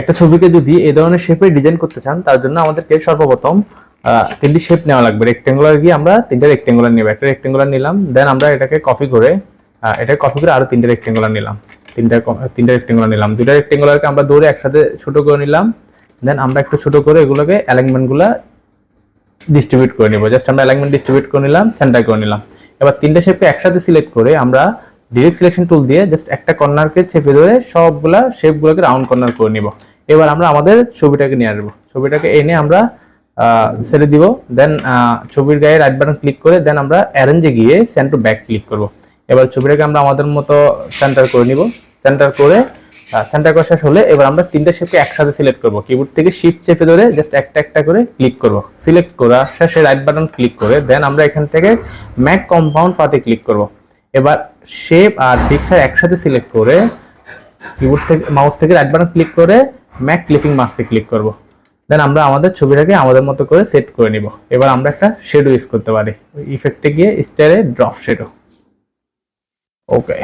একটা ছবিকে যদি এই ধরনের শেপে ডিজাইন করতে চান, তার জন্য আমাদেরকে সর্বপ্রথম তিনটি শেপ নেওয়া লাগবে। রেক্টেঙ্গুলার গিয়ে আমরা তিনটা রেক্টেঙ্গুলার নিব। একটা রেক্টেঙ্গুলার নিলাম দেন আমরা এটাকে কপি করে এটাকে কপি করে আরও তিনটা রেক্টেঙ্গুলার নিলাম। তিনটা তিনটা রেক্টেঙ্গুলার নিলাম। দুইটা রেক্টেঙ্গুলারকে আমরা দৌড়ে একসাথে ছোট করে নিলাম দেন আমরা একটু ছোট করে এগুলোকে অ্যালাইনমেন্টগুলা ডিস্ট্রিবিউট করে নিব। জাস্ট আমরা অ্যালাইনমেন্ট ডিস্ট্রিবিউট করে নিলাম সেন্টার করে নিলাম। এবার তিনটা শেপকে একসাথে সিলেক্ট করে আমরা ডিরেক্ট সিলেকশন টুল দিয়ে জাস্ট একটা কর্নারকে চেপে ধরে সবগুলা শেপগুলোকে রাউন্ড কর্নার করে নিব। এবার আমরা আমাদের ছবিটাকে নিয়ে আসব। ছবিটাকে এনে আমরা ছেড়ে দিব। দেন ছবির গায়ে রাইট বাটন ক্লিক করে দেন আমরা অ্যারেঞ্জে গিয়ে সেন্ড টু ব্যাক ক্লিক করব। এবার ছবিটাকে আমরা আমাদের মতো সেন্টার করে নিব। সেন্টার করে সেন্টার করা শেষ হলে এবার আমরা তিনটা শেপকে একসাথে সিলেক্ট করব। কিবোর্ড থেকে শিফট চেপে ধরে জাস্ট একটা একটা করে ক্লিক করব। সিলেক্ট করা শেষে রাইট বাটন ক্লিক করে দেন আমরা এখান থেকে ম্যাক কম্পাউন্ড পাতে ক্লিক করব। এবার শেপ আর পিক্সার একসাথে সিলেক্ট করে কিবোর্ড থেকে মাউস থেকে রাইট বাটন ক্লিক করে ম্যাক ক্লিপিং মাস্কে ক্লিক করব। দেন আমরা আমাদের ছবিটাকে আমাদের মতো করে সেট করে নিব। এবার আমরা একটা শেডো ইউজ করতে পারি। ইফেক্টে গিয়ে স্টারে ড্রপ শেডো ওকে